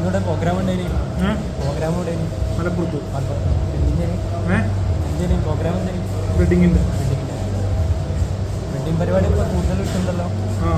ഇവിടെ പ്രോഗ്രാം ഉണ്ടായിരുന്നു പ്രോഗ്രാം ഉണ്ടായി മലപ്പുറത്ത്. എന്തിനു? പ്രോഗ്രാം എന്തിനു? വെഡിങ്ങിന്റെ വെഡിങ്ങിന്റെ വെഡിങ് പരിപാടി ഇപ്പോൾ കൂടുതൽ കിട്ടുന്നുണ്ടല്ലോ ആ.